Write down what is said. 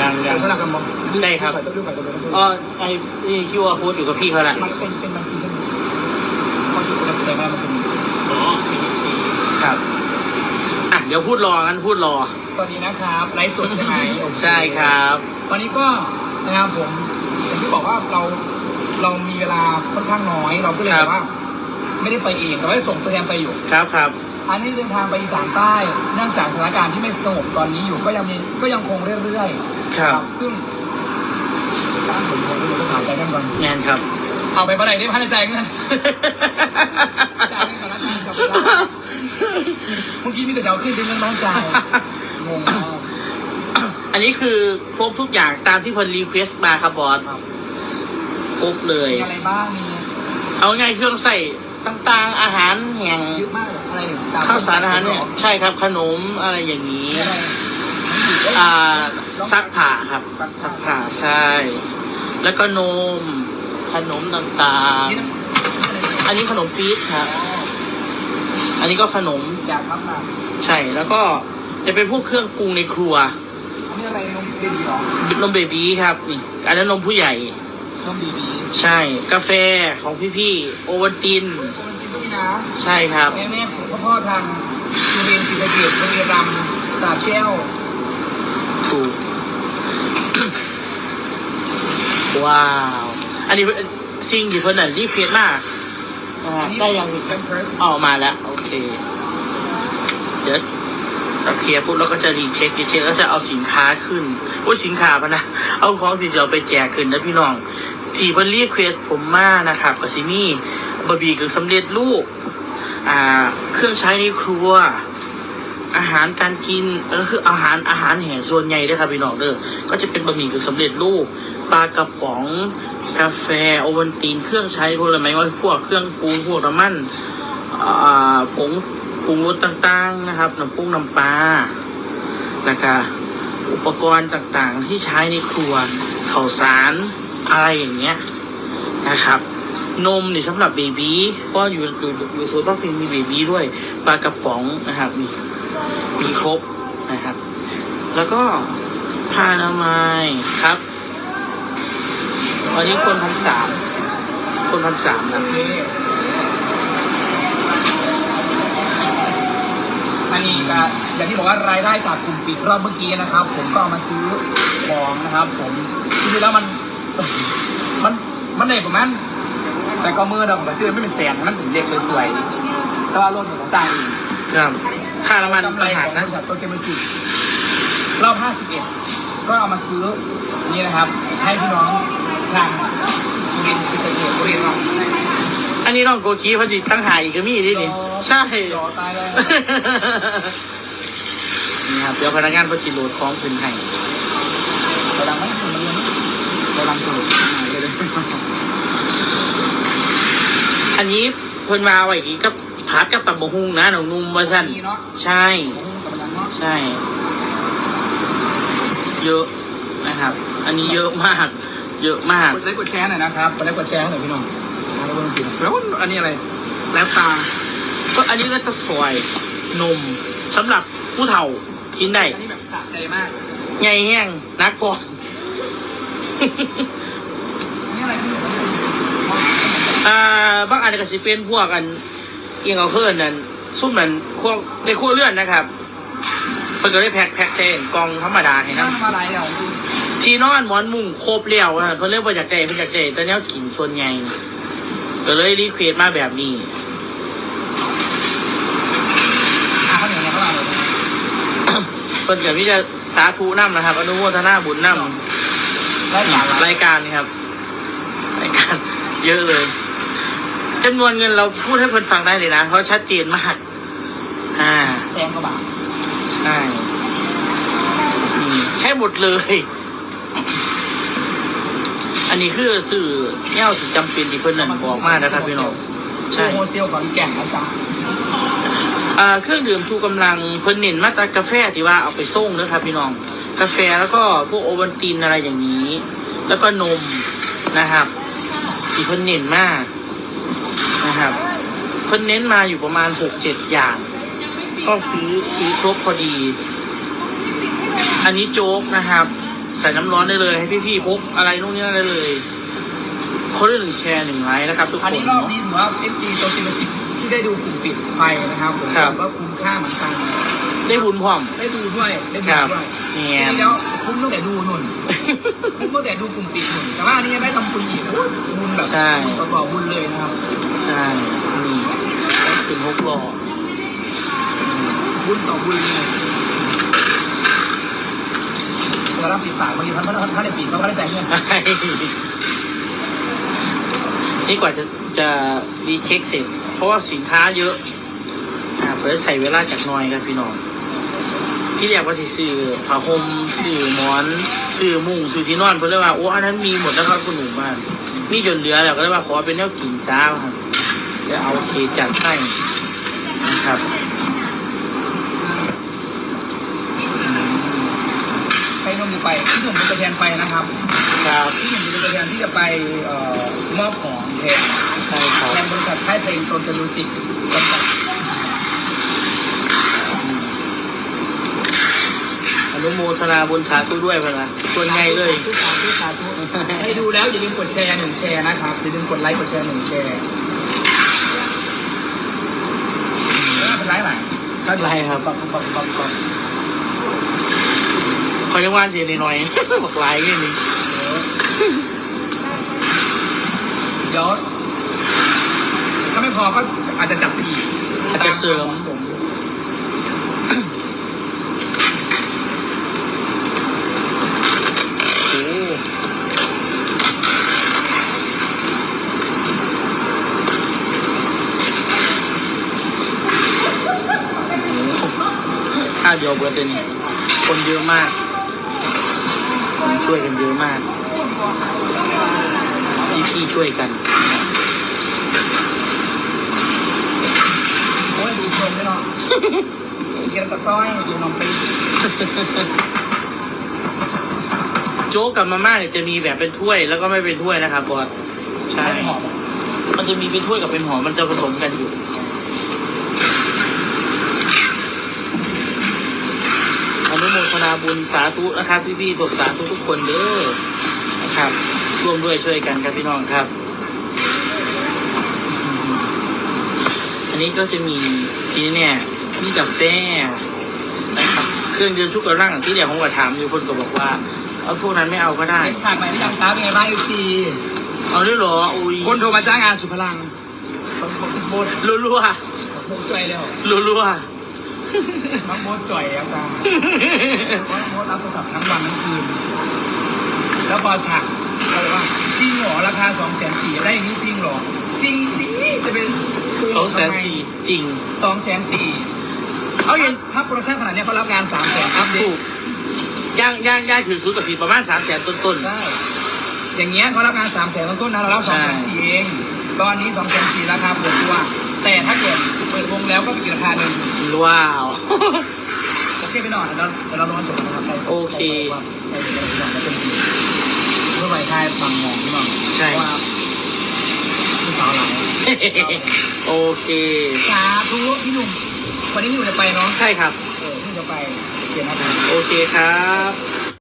ยังยัจางกสลักกันมองได้ครับดูดูฝ่ายตัวเป็นอ๋อไอ้นี่คิวอาร์โค้ดอยู่กับพี่เขาแหละมันเป็นเป็นบัญชีที่พอที่คุณแสดงว่ามันเป็นอ๋อเป็นบัญชีครับอะเดี๋ยวพูดรอกันพูดรอ สวัสดีนะครับไลฟ์สดใช่ไหมโอเคใช่ครับวันนี้ก็นะครับผมอย่างที่บอกว่าเราเรามีเวลาค่อนข้างน้อย เราก็เลยคแบรับบว่า ไม่ได้ไปเองแต่ว่าส่งตัวแทนไปอยู่ครับครับอันนี้เดินทางไปอีสานใต้ เนื่องจากสถานการณ์ที่ไม่สงบตอนนี้อยู่ก็ยังมีก็ยังคงเรื่อยๆ ครับ ซึ่งการผมผมผมก็ถามใจกันก่อนงานครับ เอาไปเมื่อไหร่ได้พันใจเงินจ่ายเงินก่อนนะจ่ายกับเวลาเมื่อกี้มีแต่เดาขึ้นเป็นเงินบ้านจ่ายงงมากอันนี้คือครบทุกอย่างตามที่เพิ่นรีเควสต์มาครับบอสครับครบเลย มีอะไรบ้างมีเอาง่ายเครื่องใส่ต่างๆอาหารแห้งเยอะมากเลยอะไรเนี่ยข้าวสารอาหารเนี่ยใช่ครับขนมอะไรอย่างนี้ มีอะไร อ่าซักผ้าครับซักผ้าใช่ แล้วก็นมขนมต่างนี่น้ำๆอันนี้ขนมปี๊ดครับ อันนี้ก็ขนมอยากรับมาใช่แล้วก็จะเป็นพวกเครื่องปรุงในครัวอันนี้อะไรนมเบบีหรอนมเบบี้ครับนี่อันนั้นนมผู้ใหญ่นมเบบีใช่ กาแฟของพี่ๆโอวัลตินมันกินด้วยนะใช่ครับแม่แม่พ่อพ่อทางโรงเรียนศรีสะเกดโรงเรียนรำสาบเชล ถูก ว้าว อันนี้สิ่งที่เพิ่นนั่นรีเควสมากอ่าได้ยังเป็นเพิร์สออกมาแล้ว โอเค เดี๋ยวเราเคลียร์ปุ๊บเราก็จะรีเช็ครีเช็คแล้วจะเอาสินค้าขึ้นโอ้ยสินค้าพะนะ เอาของที่จะเอาไปแจกขึ้นนะพี่น้อง ที่เพิ่นรีเควสผมมานะครับกับซิมี่บะหมี่กึ่งสำเร็จรูปอ่า เครื่องใช้ในครัว อาหารการกินเออคืออาหารอาหารแห่งส่วนใหญ่ด้อครับพี่น้องเด้อก็จะเป็นบะหมี่กึ่งสำเร็จรูปปลากระป๋องกาแฟโอวัลตินเครื่องใช้พวกอะไรไหมว่าพวกเครื่องปรุงพวกน้ำมันผงปรุงรสต่างๆนะครับน้ำปรุงน้ำปลาแล้วก็อุปกรณ์ต่างๆ ที่ใช้ในครัวข้าวสารอะไรอย่างเงี้ยนะครับ นมนี่สำหรับเบบีเพราะอยู่อยู่อยู่โซนต้องมีเบบีด้วยปลากระป๋องนะครับมี มีครบนะครับ แล้วก็ผ้าอนามัยครับวันนี้คนพันสามคนพันสามนะโอเคอันนี้ก็อย่างที่บอกว่ารายได้จากกลุ่มปิดรอบเมื่อกี้นะครับ ผมก็เอามาซื้อของนะครับ ผมจริงๆแล้วมัน มันมันในประมาณแต่ก็มือเราผมเตือนไม่เป็นแสนมันผมเรียกสวยๆแต่ว่ารถผมจ่ายเองครับ ค่าน้ำมันกำไรต่างหาอกงบนะ ริษัทโตเกียวมิวสิกรอบ 51 ก็เอามาซื้อนี่นะครับ ให้พี่น้องทางเรียนคือเรียนเรียนเราอันนี้น้องโกกีพันจิตั้งหายอีกก็มีดินี่ใช่ รอตายแล้วนี่ครับเดี๋ยวพนักงานพัชิโหลดของคืนให้เราดังไมผมเรียนเราดังถูกเลยอันนี้เพิ่นมาไว้อีกกับ พัดกับตับบะฮุงนะน้องนุ่มว่าสั้นนี่เนาะใช่กำลังเนาะใช่ เยอะนะครับ อันนี้เยอะมาก เยอะมากกดไลค์กดแชร์หน่อยนะครับกดไลค์กดแชร์หน่อยพี่น้องแล้วมันกินแล้วอันนี้อะไร แล้วตา ก็อันนี้ก็จะสวยนมสำหรับผู้เฒ่ากินได้อันนี้แบบสะใจมาก ไงแห้งนักพออันนี้อะไรพี่อ่าบางอันก็สิเป็นพวกอัน เอียงเอาเพื่อนนั่นซุ่มนั่นพวกในครัวเรือนนะครับเพิ่นก็ได้แพ็คแพ็คเซนกล่องธรรมดาให้นั่นะงมาอะไรเนี่ยที่นอนหมอนมุ้งครบแล้วอะเพิ่นเรียกว่าจากใดเพิ่นจากใดแต่แนวกินส่วนใหญ่ก็เลยรีเควสมาแบบนี้อะเขาอย่างเงี้ยเขาเอาเลยเพิ่นกับที่จะสาธุน้ำนะครับ อนุโมทนาบุญน้ำได้หลายรายการนี่ครับรายการเยอะเลย จำนวนเงินเราพูดให้เพิ่นฟังได้เลยนะ เพราะชัดเจนมาก อ่าแซงกระบะใช่อืมใช่หมดเลย อันนี้คือสื่อแนวที่จำเป็นที่เพิ่นนั่นบอกมานะครับพี่น้อง ใช่ โฮเซลขอนแก่นนะจ๊ะอ่าเครื่องดื่มชูกำลังเพิ่นเน้นมาตรากาแฟที่ว่าเอาไปส่งนะครับพี่น้อง กาแฟแล้วก็พวกโอวัลตินอะไรอย่างนี้ แล้วก็นมนะครับที่เพิ่นเน้นมาก นะครับเพิ่นเน้นมาอยู่ประมาณหกเจ็ดอย่าง ก็ซื้อซื้อครบพอดี อันนี้โจ๊กนะครับ ใส่น้ำร้อนได้เลย ให้พี่ๆพกอะไรนู่นนี่นั่นได้เลยเขาได้หนึ่งแชร์หนึ่งไลค์นะครับทุกคอันนนี้รอบเนาะ นี้ถือว่า FC ตัวจริงที่ได้ดูกลุ่มปิดไปนะครับผมครับ ว่าคุ้มค่าเหมือนกัน ได้บุญพร้อม ได้ดูด้วยได้ดูครับด้วยเนี่จยริงๆแล้วคุ้มตั้งแต่ดูนุ่นคุ้มตั้งแต่ดูกลุ่มปิดนุ่นแต่ว่าอันนี้ยังไม่ทำบุญอีกอุ๊ยบุญแบบใช่ บุญต่อๆบุญเลยนะครับใช่นี่ถึงหกหล่อบุญต่อบุญเลยตัวรับปิดปากบางทีท่านท่านท่านได้ปิดเขาก็ได้ใจายเงินใช่นี่กว่าจะจะรีเช็คเสร็จ เพราะว่าสินค้าเยอะอ่าเพื่อใส่เวลาจากหน้อยครับพี่น้อง ที่เรียกว่าสิซื้อผ้าห่มซื้อหมอนซื้อมุ้งซื้อที่นอนเพื่อเลยว่าโอ้อันนั้นมีหมดแล้วครับคุณหนุ่มบ้านนี่จนเหลือแล้วก็เลยว่าขอเป็นแนวกินซ้าครับเดี๋ยวเอาโอเคจัดให้นะครับไปนมดีไปที่หนุ่มเป็นตัวแทนไปนะครับครับที่หนุ่มเป็นตัวแทนที่จะไปเอ่อมอบของแทนใช่ครับแทนบริษัทค่ายเพลงตนจะรู้สิกจำกัด นุโมทนาบุญสาธุด้วยพะนะส่วนใหญ่เลย สาธุสาธุให้ดูแล้วอย่าลืมกดแชร์หนึ่งแชร์นะครับอย่าลืมกดไลค์กดแชร์หนึ่งแชร์ไม่เป็นไรหลังถ้าเดี๋ยวไรครับปับ ปับปับปับปับคอยยังว่าเสียหน่อยๆบอกไลน์แค่นี้เดี๋ยวถ้าไม่พอก็อาจจะจับปีกอาจจะเสริม สม โอ้ค่า เดียวเบิร์ดเลยนี่คนเยอะมากคนช่วยกันเยอะมากพี่พี่ๆช่วยกันโอ้ยดูชมด้วยเนาะกินกระต้อยกินนมปี๊โจ๊กกับมาม่าเนี่ยจะมีแบบเป็นถ้วยแล้วก็ไม่เป็นถ้วยนะครับบอสใช่ไม่หอมอะมันจะมีเป็นถ้วยกับเป็นหอมมันจะผสมกันอยู่ โมทนาบุญสาธุนะครับ พี่ๆทุกสาธุทุกคนเด้อนะครับ ร่วมด้วยช่วยกันครับพี่น้องครับ อันนี้ก็จะมีทีนี้เนี่ยมีกาแฟนะครับ เครื่องดื่มทุกกระร่างที่เดี๋ยวผมก็ถามอยู่คนก็บอกว่า เอาพวกนั้นไม่เอาก็ได้ เป็นฉากใหม่ที่ยังครับเป็นไงบ้างเอฟซีเอาด้วยเหรออุ้ยคนโทรมาจ้างงานสุพลังคนคนโบดรัวรัวโบดจ่อยแล้วรัวรัว น้องโบดจ่อยแล้วจ้าเพราะน้องโบดรับโทรศัพท์ทั้งวันทั้งคืน แล้วพอฉากเขาบอกว่าจริงเหรอราคาสองแสนสี่ได้อย่างนี้จริงเหรอ จริงสิจะเป็นสองแสนสี่จริงสองแสนสี่เอาอย่างภาพโปรดักชั่นขนาดเนี้ยเขารับงานสามแสนอัพเดถูทกย่างย่างย่างถือศูนย์กับสี่ประมาณสามแสนต้นใช่อย่างเงี้ยเขารับงานสามแสนต้นๆนะเรารับสองใช่แสนสี่เอง ตอนนี้สองแสนสี่ราคาเปิดตัว แต่ถ้าเกิดเปิดวงแล้วก็เป็นอีกราคาหนึ่งๆว้าว โอเคไปหน่อยเดี๋ยวเราเดี๋ยวเราลงมาส่งนะครับใครโอเคใครใครใครใครใครใครเป็นเพื่อไปทายฟังมองพี่น้องใช่ เพราะว่าพี่สาวหลายโอเค สาธุพี่หนุ่มวันนี้พี่หนุ่มจะไปเนาะใช่ครับ เออพี่หนุ่มจะไปเปลี่ยนนะครับ โอเคครับ